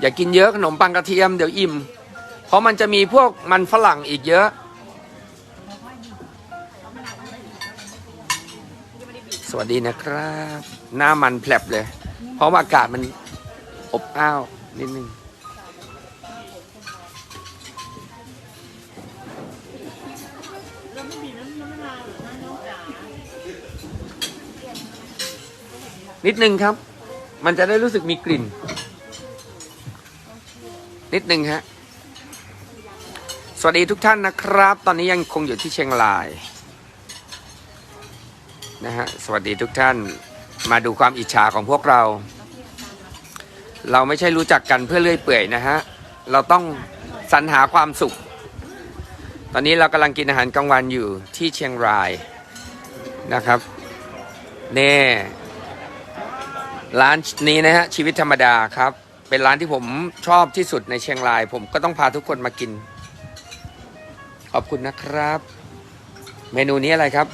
อย่ากินเยอะขนมปังกระเทียมเดี๋ยวอิ่ม เพราะมันจะมีพวกมันฝรั่งอีกเยอะ สวัสดีนะครับ หน้ามันแผลบเลย เพราะว่าอากาศมันอบอ้าวนิดนึงนิดนึงครับ มันจะได้รู้สึกมีกลิ่น นิดนึงฮะ สวัสดีทุกท่านนะครับ ตอนนี้ยังคงอยู่ที่เชียงรายนะฮะ สวัสดีทุกท่าน มาดูความอิจฉาของพวกเรา เราไม่ใช่รู้จักกันเพื่อเลื่อยเปื่อยนะฮะ เราต้องสรรหาความสุข ตอนนี้เรากำลังกินอาหารกลางวันอยู่ที่เชียงรายนะครับเน่ร้านนี้นะฮะชีวิตธรรมดาครับ เป็นร้านที่ผมชอบที่สุดในเชียงราย ผมก็ต้องพาทุกคนมากิน ขอบคุณนะครับ เมนูนี้อะไรครับ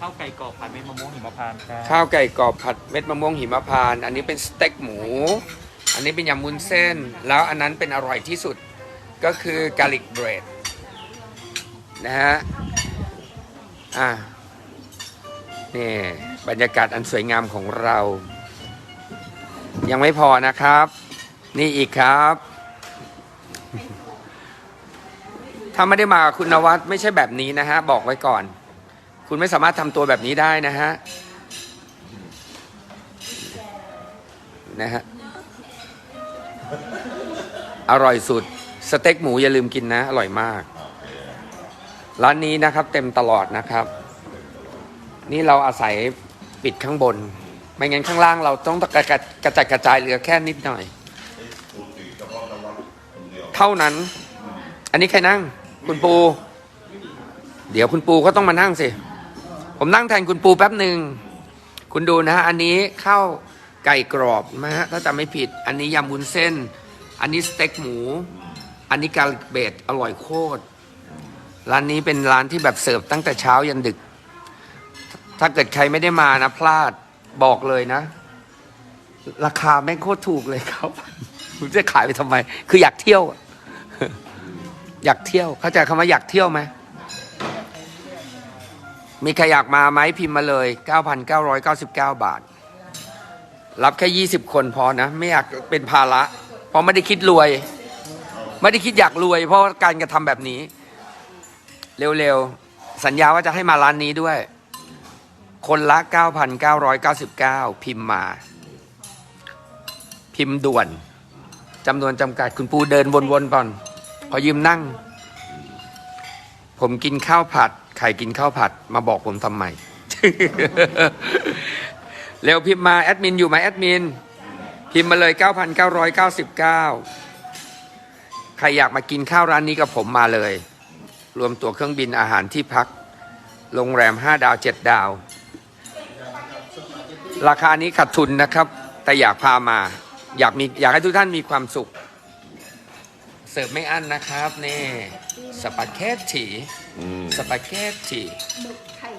ข้าวไก่กรอบผัดเม็ดมะม่วงหิมพานต์ครับข้าวไก่กรอบผัดเม็ดมะม่วงหิมพานต์อันนี้เป็นสเต็กหมู อันนี้เป็นยำมุนเส้น แล้วอันนั้นเป็นอร่อยที่สุดก็คือกาลิกเบรดนะฮะอะนี่บรรยากาศอันสวยงามของเรา ยังไม่พอนะครับ นี่อีกครับ ถ้าไม่ได้มากับคุณนวัดไม่ใช่แบบนี้นะฮะ บอกไว้ก่อน คุณไม่สามารถทำตัวแบบนี้ได้นะฮะ นะฮะ อร่อยสุด สเต็กหมูอย่าลืมกินนะ อร่อยมาก ร้านนี้นะครับ เต็มตลอดนะครับ นี่เราอาศัยปิดข้างบน ไม่งั้นข้างล่างเราต้องกระกระกระจัดกระจายเหลือแค่นิดหน่อย เท่านั้น อันนี้ใครนั่ง คุณปู เดี๋ยวคุณปูก็ต้องมานั่งสิ ผมนั่งแทนคุณปูแป๊บหนึ่ง คุณดูนะฮะ อันนี้ข้าวไก่กรอบนะฮะ ถ้าจำไม่ผิด อันนี้ยำวุ้นเส้น อันนี้สเต็กหมู อันนี้กาลิกเบดอร่อยโคตร ร้านนี้เป็นร้านที่แบบเสิร์ฟตั้งแต่เช้ายันดึก ถ้าเกิดใครไม่ได้มานะพลาดบอกเลยนะ ราคาแม่งโคตรถูกเลยครับ จะขายไปทำไม คืออยากเที่ยวอะอยากเที่ยว เข้าใจคำว่าอยากเที่ยวไหมมีใครอยากมาไหมพิมพ์มาเลย 9,999 บาท รับแค่ 20 คนพอนะ ไม่อยากเป็นภาระ เพราะไม่ได้คิดรวย ไม่ได้คิดอยากรวย เพราะการกระทำแบบนี้ เร็วๆ สัญญาว่าจะให้มาร้านนี้ด้วย คนละ 9,999 พิมพ์มา พิมพ์ด่วน จำนวนจำกัดคุณปูเดินวนๆก่อนพอยืมนั่ง ผมกินข้าวผัด ใครกินข้าวผัด มาบอกผมทำไม เร็วพิมพ์มาแอดมินอยู่ไหมแอดมิน พิมพ์มาเลย 9,999 ใครอยากมากินข้าวร้านนี้กับผมมาเลย รวมตัวเครื่องบินอาหารที่พัก โรงแรม 5 ดาว 7 ดาว ราคานี้ขาดทุนนะครับ แต่อยากพามา อยากมีอยากให้ทุกท่านมีความสุข เสิร์ฟไม่อั้นนะครับนี่สปาเกตตีสปาเกตตี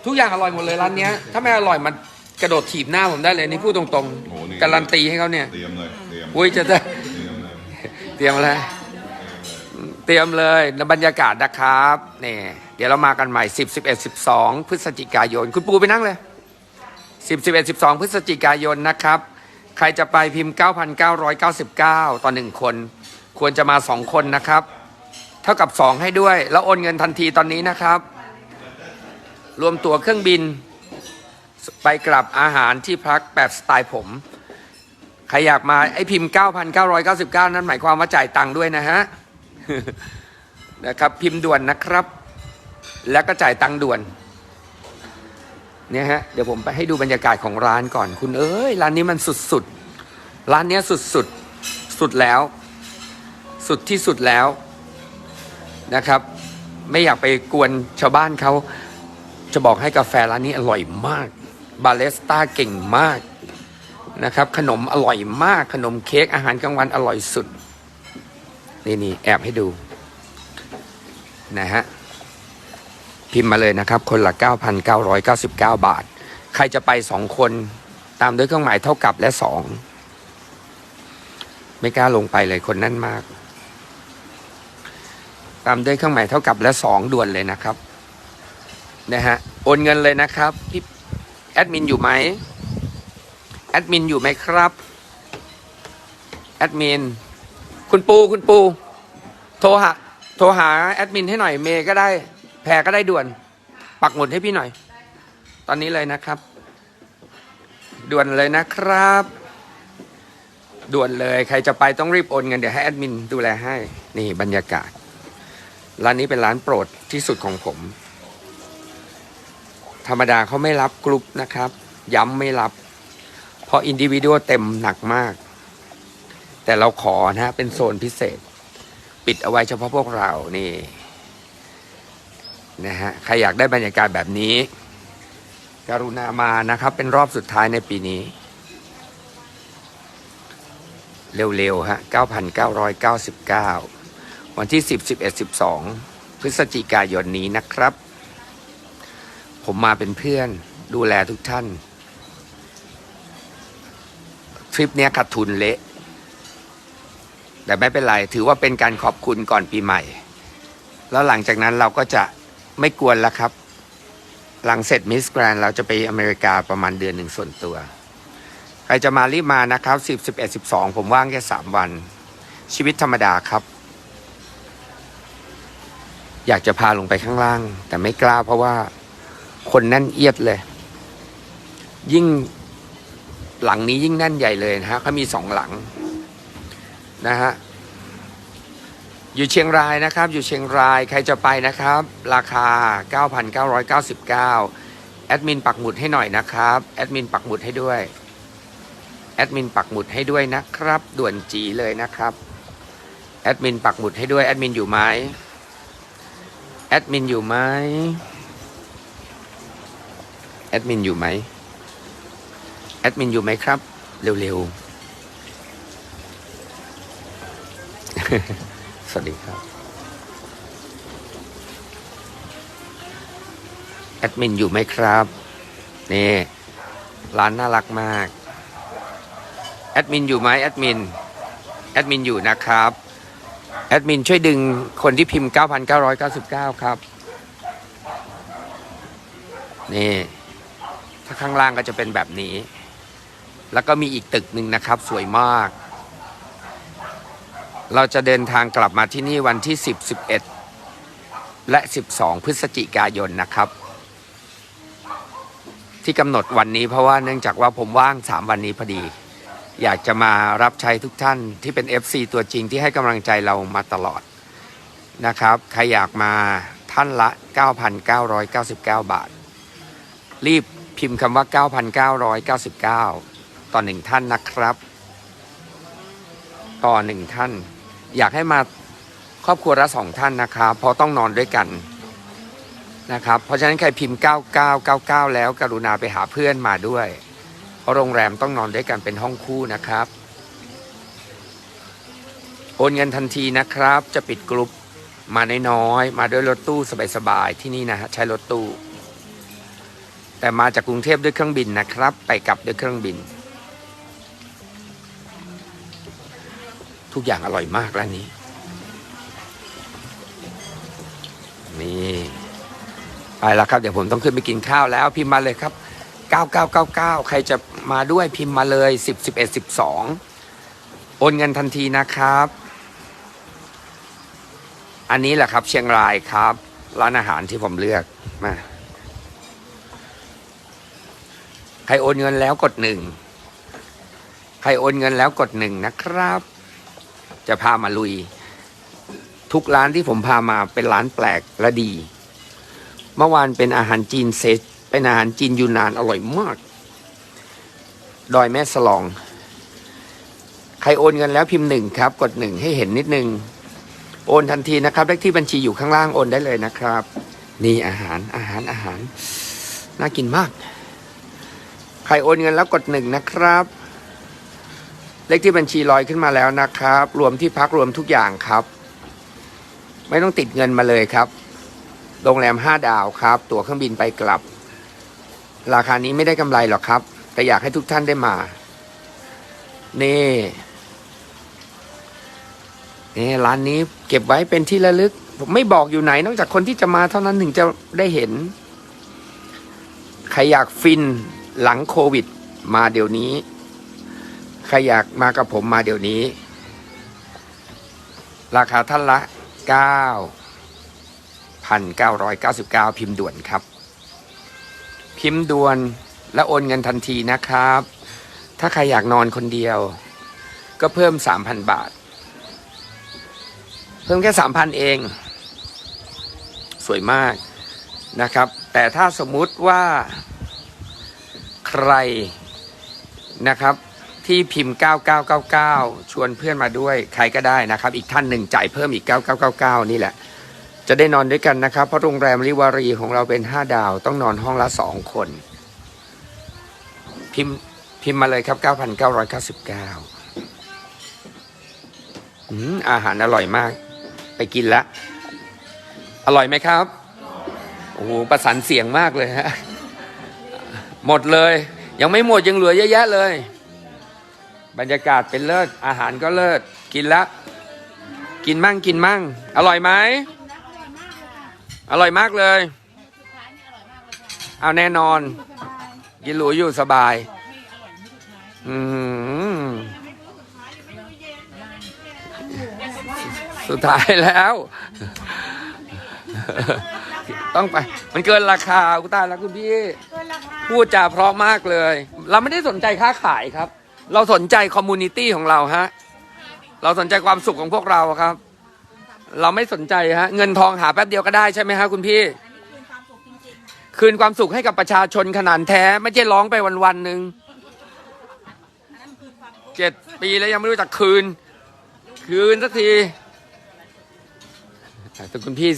ทุกอย่างอร่อยหมดเลยร้านเนี้ย ถ้าไม่อร่อยมันกระโดดถีบหน้าผมได้เลยนี่พูดตรงโอ้นี่ๆ การันตีให้เขาเนี่ยเตรียมเลยเตรียมอุ้ยจะจะเตรียมเลยเตรียมอะไรเตรียมเลยในบรรยากาศนะครับนี่เดี๋ยวเรามากันใหม่ 10 11 12 พฤศจิกายน คุณปูไปนั่งเลย 10 11 12 พฤศจิกายนนะครับ ใครจะไปพิมพ์ 9,999 ต่อหนึ่งคน ควรจะมา 2 คนนะครับ เท่ากับ 2 ให้ด้วย แล้วโอนเงินทันทีตอนนี้นะครับ รวมตั๋วเครื่องบิน ไปกลับอาหารที่พักแบบสไตล์ผม ใครอยากมาไอพิมพ์ 9,999 นั้นหมายความว่าจ่ายตังค์ด้วยนะฮะนะครับพิมพ์ด่วนนะครับ แล้วก็จ่ายตังค์ด่วน เนี่ยฮะเดี๋ยวผมไปให้ดูบรรยากาศของร้านก่อนคุณเอ้ยร้านนี้มันสุดๆร้านเนี้ยสุดๆสุดแล้ว สุดที่สุดแล้วนะครับ ไม่อยากไปกวนชาวบ้านเขาจะบอกให้กาแฟร้านนี้อร่อยมาก บาเลสต้าเก่งมากนะครับ ขนมอร่อยมากขนมเค้กอาหารกลางวันอร่อยสุด นี่นี่แอบให้ดูนะฮะ พิมพ์มาเลยนะครับ คนละ 9,999 บาท ใครจะไปสองคนตามด้วยเครื่องหมายเท่ากับและสองไม่กล้าลงไปเลยคนนั่นมาก ตามด้วยเครื่องหมายเท่ากับและสองด่วนเลยนะครับนะฮะโอนเงินเลยนะครับพี่แอดมินอยู่ไหมแอดมินอยู่ไหมครับแอดมินคุณปูคุณปู โทรหาโทรหาแอดมินให้หน่อยเมย์ก็ได้ แพรก็ได้ด่วน ปักหมุดให้พี่หน่อย ตอนนี้เลยนะครับ ด่วนเลยนะครับ ด่วนเลยใครจะไปต้องรีบโอนเงินเดี๋ยวให้แอดมินดูแลให้ นี่บรรยากาศ ร้านนี้เป็นร้านโปรดที่สุดของผม ธรรมดาเขาไม่รับกรุ๊ปนะครับ ย้ำไม่รับ เพราะอินดิวิ u วเต็มหนักมาก แต่เราขอนะฮะเป็นโซนพิเศษ ปิดเอาไว้เฉพาะพวกเรานี่ นะฮะใครอยากได้บรรยากาศแบบนี้ กรุณามานะครับ เป็นรอบสุดท้ายในปีนี้ เร็วๆฮะ 9,999 วันที่ 10 11 12 พฤศจิกายนนี้นะครับ ผมมาเป็นเพื่อนดูแลทุกท่าน ทริปเนี้ยขาดทุนเละ แต่ไม่เป็นไร ถือว่าเป็นการขอบคุณก่อนปีใหม่ แล้วหลังจากนั้นเราก็จะ ไม่กวนแล้วครับ หลังเสร็จมิสแกรนเราจะไปอเมริกาประมาณเดือนหนึ่งส่วนตัว ใครจะมารีบมานะครับ10 11 12ผมว่างแค่3วัน ชีวิตธรรมดาครับ อยากจะพาลงไปข้างล่าง แต่ไม่กล้าเพราะว่าคนแน่นเอียดเลย ยิ่งหลังนี้ยิ่งแน่นใหญ่เลยนะฮะเขามีสองหลังนะฮะ อยู่เชียงรายนะครับ อยู่เชียงรายใครจะไปนะครับ ราคา 9,999 แอดมินปักหมุดให้หน่อยนะครับ แอดมินปักหมุดให้ด้วย แอดมินปักหมุดให้ด้วยนะครับ ด่วนจีเลยนะครับ แอดมินปักหมุดให้ด้วย แอดมินอยู่ไหมแอดมินอยู่ไหมแอดมินอยู่ไหมแอดมินอยู่ไหมครับ เร็วๆ สวัสดีครับ แอดมินอยู่ไหมครับ นี่ ร้านน่ารักมาก แอดมินอยู่ไหมแอดมิน แอดมินอยู่นะครับ แอดมินช่วยดึงคนที่พิมพ์ 9,999 ครับ นี่ ถ้าข้างล่างก็จะเป็นแบบนี้ แล้วก็มีอีกตึกหนึ่งนะครับ สวยมาก เราจะเดินทางกลับมาที่นี่วันที่ 10 11 และ 12 พฤศจิกายนนะครับ ที่กำหนดวันนี้เพราะว่าเนื่องจากว่าผมว่าง 3 วันนี้พอดี อยากจะมารับใช้ทุกท่านที่เป็น FC ตัวจริงที่ให้กำลังใจเรามาตลอดนะครับ ใครอยากมาท่านละ 9,999 บาท รีบพิมพ์คำว่า 9,999 ต่อหนึ่งท่านนะครับ ต่อหนึ่งท่าน อยากให้มาครอบครัวละสองท่านนะครับเพราะต้องนอนด้วยกันนะครับ เพราะฉะนั้นใครพิมพ์ 9999 แล้ว กรุณาไปหาเพื่อนมาด้วย เพราะโรงแรมต้องนอนด้วยกันเป็นห้องคู่นะครับ โอนเงินทันทีนะครับ จะปิดกลุ่มมาน้อยๆมาด้วยรถตู้สบายๆที่นี่นะฮะใช้รถตู้ แต่มาจากกรุงเทพด้วยเครื่องบินนะครับ ไปกลับด้วยเครื่องบิน ทุกอย่างอร่อยมากร้านนี้ นี่ไปแล้วครับ เดี๋ยวผมต้องขึ้นไปกินข้าวแล้วพิมพ์มาเลยครับ 9999 ใครจะมาด้วยพิมพ์มาเลย 10 11 12 โอนเงินทันทีนะครับ อันนี้แหละครับเชียงรายครับ ร้านอาหารที่ผมเลือกมาใครโอนเงินแล้วกดหนึ่ง ใครโอนเงินแล้วกดหนึ่งนะครับ จะพามาลุย ทุกร้านที่ผมพามาเป็นร้านแปลกและดี เมื่อวานเป็นอาหารจีนเซตเป็นอาหารจีนยูนานอร่อยมาก ดอยแม่สลอง ใครโอนเงินแล้วพิมพ์หนึ่งครับ กดหนึ่งให้เห็นนิดนึง โอนทันทีนะครับ เลขที่บัญชีอยู่ข้างล่างโอนได้เลยนะครับ นี่อาหารอาหารอาหาร น่ากินมาก ใครโอนเงินแล้วกดหนึ่งนะครับ เลขที่บัญชีลอยขึ้นมาแล้วนะครับ รวมที่พักรวมทุกอย่างครับ ไม่ต้องติดเงินมาเลยครับ โรงแรมห้าดาวครับ ตั๋วเครื่องบินไปกลับ ราคานี้ไม่ได้กำไรหรอกครับ แต่อยากให้ทุกท่านได้มา นี่ นี่ร้านนี้เก็บไว้เป็นที่ระลึก ผมไม่บอกอยู่ไหน นอกจากคนที่จะมาเท่านั้นถึงจะได้เห็น ใครอยากฟินหลังโควิด มาเดี๋ยวนี้ ใครอยากมากับผมมาเดี๋ยวนี้ ราคาท่านละ 9,999 พิมพ์ด่วนครับ พิมพ์ด่วนและโอนเงินทันทีนะครับ ถ้าใครอยากนอนคนเดียว ก็เพิ่ม 3,000 บาท เพิ่มแค่ 3,000 เอง สวยมากนะครับ แต่ถ้าสมมุติว่าใครนะครับ ที่พิมพ์ 9999 ชวนเพื่อนมาด้วยใครก็ได้นะครับ อีกท่านหนึ่งจ่ายเพิ่มอีก 9999 นี่แหละ จะได้นอนด้วยกันนะครับ เพราะโรงแรมริวารีของเราเป็น 5 ดาว ต้องนอนห้องละ 2 คน พิมพ์พิมพ์มาเลยครับ 9,999อืมอาหารอร่อยมาก ไปกินละ อร่อยไหมครับ โอ้โห ประสานเสียงมากเลยฮะ หมดเลย ยังไม่หมดยังเหลือเยอะแยะเลย บรรยากาศเป็นเลิศ อาหารก็เลิศ กินละ กินมั่งกินมั่ง อร่อยไหม อร่อยมากเลย เอาแน่นอน กินหรูอยู่สบาย อืมสุดท้ายแล้ว ต้องไป มันเกินราคากูตายแล้วคุณพี่ พูดจาเพราะมากเลย เราไม่ได้สนใจค้าขายครับ เราสนใจคอมมูนิตี้ของเราฮะ เราสนใจความสุขของพวกเราครับ เราไม่สนใจฮะ เงินทองหาแป๊บเดียวก็ได้ใช่ไหมฮะคุณพี่ คืนความสุขให้กับประชาชนขนาดแท้ ไม่ใช่ร้องไปวันวันๆหนึ่งเจ็ดปีแล้วยังไม่รู้จักคืน คืนสักทีแต่คุณพี่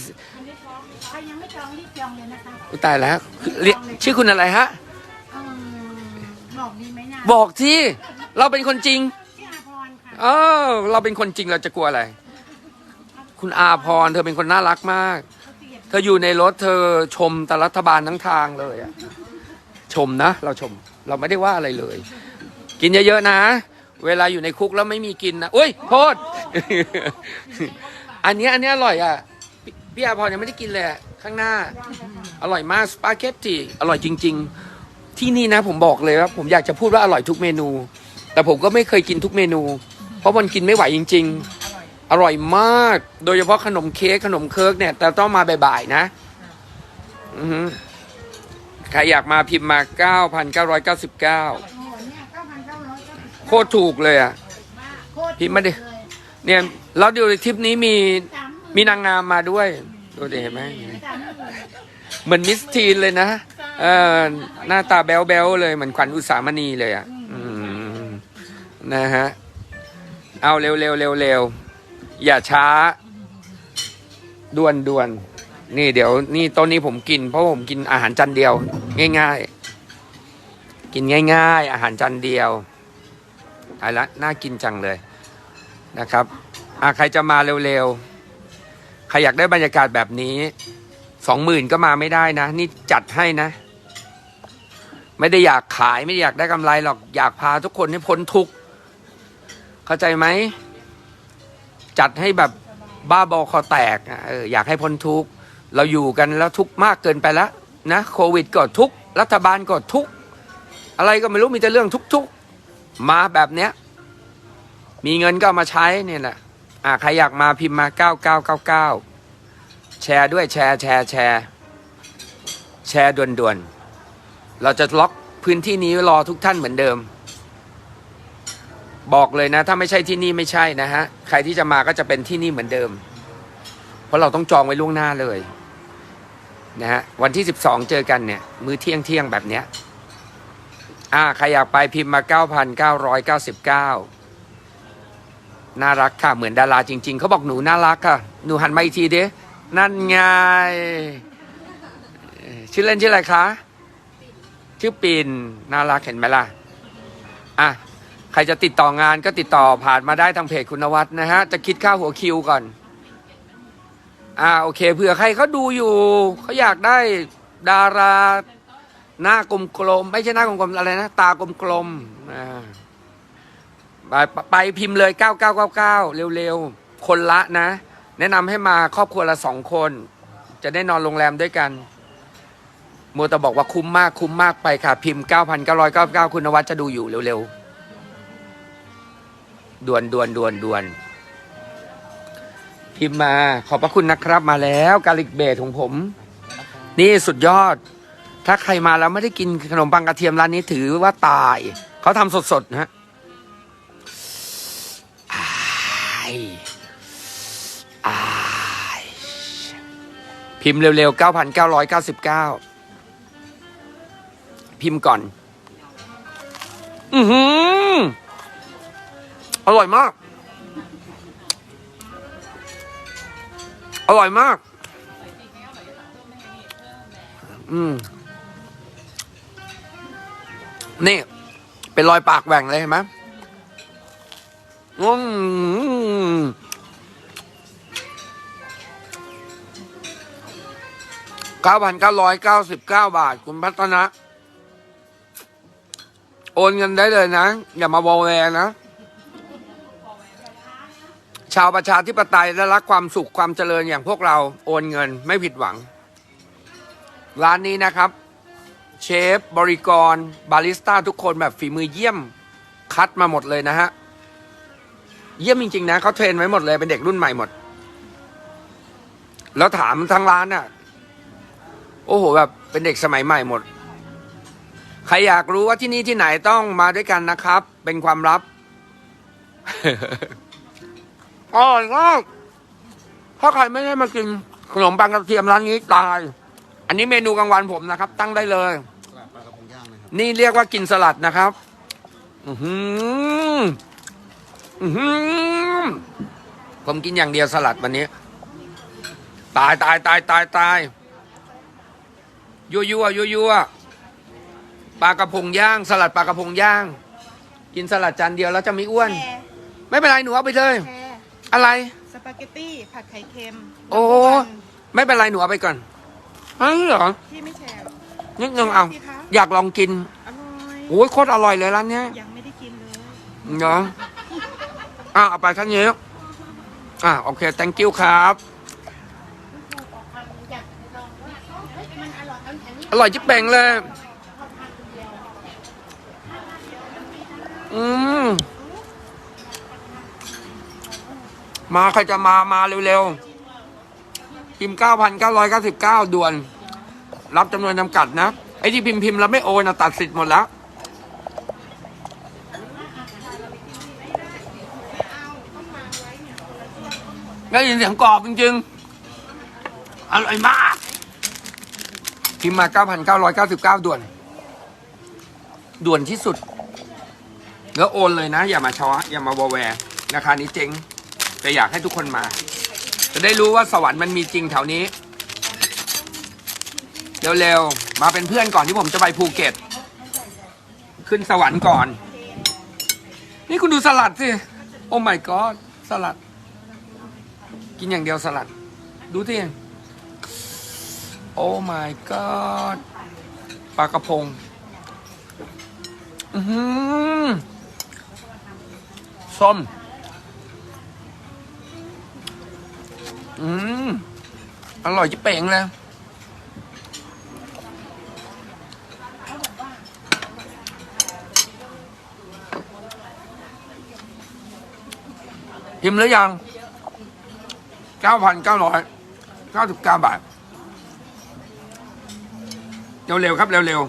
ใครยังไม่จองรีบจองเลยนะคะอุ๊ยตายแล้วเรียกชื่อคุณอะไรฮะอืมบอกดีไหมนะ บอกที่ เราเป็นคนจริงชื่ออาพรค่ะเออเราเป็นคนจริงเราจะกลัวอะไร คุณอาพร เธอเป็นคนน่ารักมาก เธออยู่ในรถเธอชมแต่รัฐบาลทั้งทางเลยอะชมนะ เราชม เราไม่ได้ว่าอะไรเลย กินเยอะๆนะ เวลาอยู่ในคุกแล้วไม่มีกินนะอุ้ยโทษอันเนี้ยอันเนี้ยอร่อยอะพี่พี่อาพรยังไม่ได้กินเลยอะข้างหน้า อร่อยมากสปาเกตตีอร่อยจริง ๆ ที่นี่นะ ผมบอกเลยว่าผมอยากจะพูดว่าอร่อยทุกเมนู แต่ผมก็ไม่เคยกินทุกเมนู เพราะมันกินไม่ไหวจริง ๆ อร่อยมาก โดยเฉพาะขนมเค้กขนมเคิร์กเนี่ย แต่ต้องมาบ่ายๆนะใครอยากมาพิมพ์มา 9,999 โคตรถูกเลยอะ พิมพ์มาดิ เนี่ยแล้วดูในทริปนี้มีมีนางงามมาด้วย ดูดิเห็นไหมเหมือนมิสทีนเลยนะเออหน้าตาแบ๊วๆเลย เหมือนขวัญอุสามณีเลยอะ อืม นะฮะ เอาเร็วๆเร็วเร็วอย่าช้า ด่วนด่วน นี่เดี๋ยวนี่ต้นนี้ผมกิน เพราะผมกินอาหารจานเดียว ง่าย ๆ กินง่าย ๆ อาหารจานเดียวอาละน่ากินจังเลยนะครับอะใครจะมาเร็วๆ ใครอยากได้บรรยากาศแบบนี้สองหมื่นก็มาไม่ได้นะ นี่จัดให้นะ ไม่ได้อยากขายไม่ได้อยากได้กำไรหรอกอยากพาทุกคนให้พ้นทุกข์ เข้าใจไหม จัดให้แบบบ้าบอคอแตกอออยากให้พ้นทุกข์ เราอยู่กันแล้วทุกข์มากเกินไปแล้วนะโควิดก็ทุกข์รัฐบาลก็ทุกข์ อะไรก็ไม่รู้มีแต่เรื่องทุกๆ มาแบบเนี้ย มีเงินก็มาใช้เนี่ยแหละอะใครอยากมาพิมพ์มาเก้าเก้าเก้าเก้าแชร์ด้วยแชร์แชร์แชร์ แชร์ด่วนๆ เราจะล็อกพื้นที่นี้รอทุกท่านเหมือนเดิม บอกเลยนะ ถ้าไม่ใช่ที่นี่ไม่ใช่นะฮะ ใครที่จะมาก็จะเป็นที่นี่เหมือนเดิม เพราะเราต้องจองไว้ล่วงหน้าเลยนะฮะวันที่12เจอกันเนี่ย มื้อเที่ยงเที่ยงแบบเนี้ยอ่าใครอยากไปพิมพ์มา9,999น่ารักค่ะ เหมือนดาราจริง ๆเขาบอกหนูน่ารักค่ะ หนูหันมาอีกทีเดินั่นไงชื่อเล่นชื่ออะไรคะ ชื่อปินน่ารักเห็นไหมล่ะ อะ ครจะติดต่องานก็ติดต่อผ่านมาได้ทางเพจคุณวัดนะฮะ จะคิดค่าหัวคิวก่อน อ่าโอเคเผื่อใครเขาดูอยู่เขาอยากได้ดาราหน้ากลมๆไม่ใช่หน้ากลมๆอะไรนะ ตากลมๆอ่าไปไปพิมพ์เลย 9999 เร็วๆ คนละนะ แนะนำให้มาครอบครัวละสองคน จะได้นอนโรงแรมด้วยกันมัวแต่บอกว่าคุ้มมากคุ้มมากไปค่ะ พิมพ์ 9,999 คุณนวัดจะดูอยู่เร็วๆ ด่วนด่วนด่วนด่วนพิมพ์มาขอบพระคุณนะครับมาแล้วกาลิกเบสของผม นี่สุดยอด ถ้าใครมาแล้วไม่ได้กินขนมปังกระเทียมร้านนี้ถือว่าตาย เขาทำสดๆนะฮะอายอายพิมพ์เร็วๆ 9,999 พิมพ์ก่อน อือหือ อร่อยมาก อร่อยมาก อืม นี่ เป็นรอยปากแหว่งเลยเห็นไหมอืมเก้าพันเก้าร้อยเก้าสิบเก้าบาท คุณพัฒนะ โอนเงินได้เลยนะ อย่ามาวอแวนะ ชาวประชาธิปไตยและรักความสุขความเจริญอย่างพวกเราโอนเงินไม่ผิดหวัง ร้านนี้นะครับ เชฟบริกร บาริสต้าทุกคนแบบฝีมือเยี่ยมคัดมาหมดเลยนะฮะ เยี่ยมจริงๆนะเขาเทรนไว้หมดเลยเป็นเด็กรุ่นใหม่หมด แล้วถามทั้งร้านน่ะ โอ้โหแบบเป็นเด็กสมัยใหม่หมด ใครอยากรู้ว่าที่นี่ที่ไหนต้องมาด้วยกันนะครับ เป็นความลับ อร่อยมากถ้าใครไม่ได้มากินขนมปังกระเทียมร้านนี้ตาย อันนี้เมนูกลางวันผมนะครับ ตั้งได้เลยนี่เรียกว่ากินสลัดนะครับ อือหืออือหือผมกินอย่างเดียวสลัดวันนี้ ตายตายตายตายตายยั่วยั่วยั่วยั่วปลากระพงย่าง สลัดปลากระพงย่าง กินสลัดจานเดียวแล้วจะไม่อ้วนแชร์ไม่เป็นไรหนูเอาไปเลย แชร์ อะไร สปาเกตตี้ผัดไข่เค็มโอ้ ไม่เป็นไรหนูเอาไปก่อนอ้าวเหรอที่ไม่แชร์หรอนิดนึงเอา สิคะอยากลองกินอร่อยโอ้ยโคตรอร่อยเลยร้านเนี้ยยังไม่ได้กินเลยเนาะอะเอาไปท่านนี้อะโอเค thank you ครับ อร่อยจิ๊บเป่งเลย อืม มาใครจะมามาเร็วๆ พิมพ์9,999ด่วน รับจำนวนจำกัดนะ ไอ้ที่พิมพ์พิมพ์แล้วไม่โอนนะตัดสิทธิ์หมดแล้วได้ยินเสียงกรอบจริงๆ อร่อยมาก พิมพ์มา 9,999 ด่วน ด่วนที่สุด แล้วโอนเลยนะ อย่ามาช้ออย่ามาวอแวร์ราคานี้เจ๊ง แต่อยากให้ทุกคนมา จะได้รู้ว่าสวรรค์มันมีจริงแถวนี้ เร็วๆ มาเป็นเพื่อนก่อนที่ผมจะไปภูเก็ต ขึ้นสวรรค์ก่อน นี่คุณดูสลัดสิ โอ้ my god สลัด กินอย่างเดียวสลัด ดูที่โอ้ my god ปลากระพง อือหือส้ม อืม อร่อยจิเป่งเลยพิมหรือยัง 9,999 บาท เร็วๆครับ เร็ว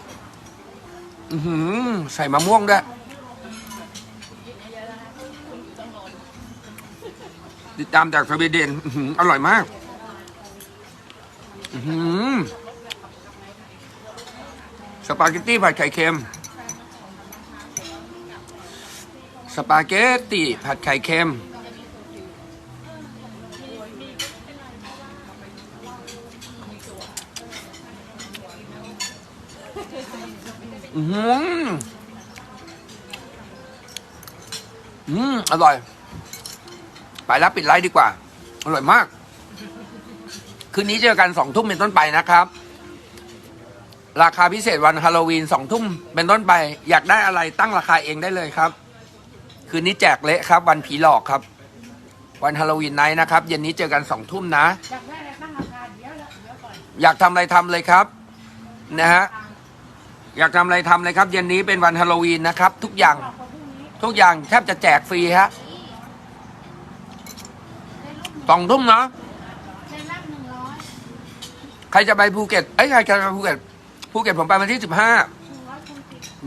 ๆ ใส่มะม่วงด้วย ติดตามจากสวีเดนอื้อหืออร่อยมาก อือหือสปาเกตตี้ผัดไข่เค็ม สปาเกตตี้ผัดไข่เค็ม อืมอืมอร่อย ไปแล้วปิดไลฟ์ดีกว่า อร่อยมาก คืนนี้เจอกันสองทุ่มเป็นต้นไปนะครับ ราคาพิเศษวันฮาโลวีนสองทุ่มเป็นต้นไป อยากได้อะไรตั้งราคาเองได้เลยครับ คืนนี้แจกเละครับ วันผีหลอกครับ วันฮาโลวีนไนท์นะครับ เย็นนี้เจอกันสองทุ่มนะ อยากได้อะไรตั้งราคาเดี๋ยวเดี๋ยวก่อนอยากทำอะไรทำเลยครับ นะฮะ อยากทำอะไรทำเลยครับ เย็นนี้เป็นวันฮาโลวีนนะครับ ทุกอย่าง บอกว่าพรุ่งนี้ ทุกอย่างแทบจะแจกฟรีฮะได้รูปหนึ่ง สองทุ่มนะได้รับหนึ่งร้อยใครจะไปภูเก็ตเอ้ยใครจะไปภูเก็ตภูเก็ตผมไปวันที่สิบห้า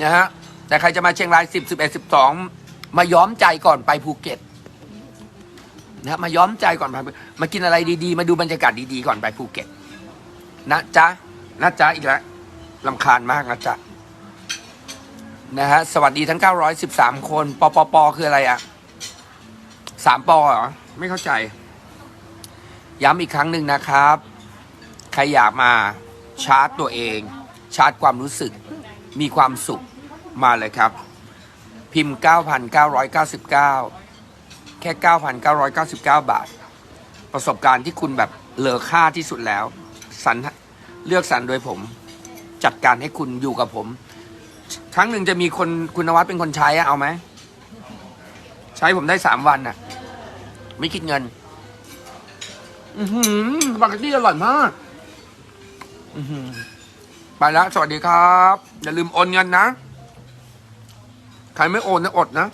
นะฮะแต่ใครจะมาเชียงรายสิบสิบเอ็ดสิบสองมาย้อมใจก่อนไปภูเก็ตนะมาย้อมใจก่อนไปมากินอะไรดี ๆ มาดูบรรยากาศดีๆก่อนไปภูเก็ต นะจ๊ะนะจ๊ะอีกแล้วลำคาญมากนะจ๊ะนะฮะสวัสดีทั้ง 913 คนปปปคืออะไรอะสามปเหรอ ไม่เข้าใจ ย้ำอีกครั้งหนึ่งนะครับ ใครอยากมาชาร์จตัวเอง ชาร์จความรู้สึก มีความสุขมาเลยครับ พิมพ์ 9,999 แค่ 9,999 บาท ประสบการณ์ที่คุณแบบเลอค่าที่สุดแล้วสรรเลือกสรรโดยผม จัดการให้คุณอยู่กับผม ครั้งหนึ่งจะมีคนคุณนวัดเป็นคนใช้อะเอาไหม ใช้ผมได้สามวันน่ะไม่คิดเงิน อือหือสปาเกตตี้อร่อยมากอือหือไปแล้ว สวัสดีครับ อย่าลืมโอนเงินนะ ใครไม่โอนนะอดนะ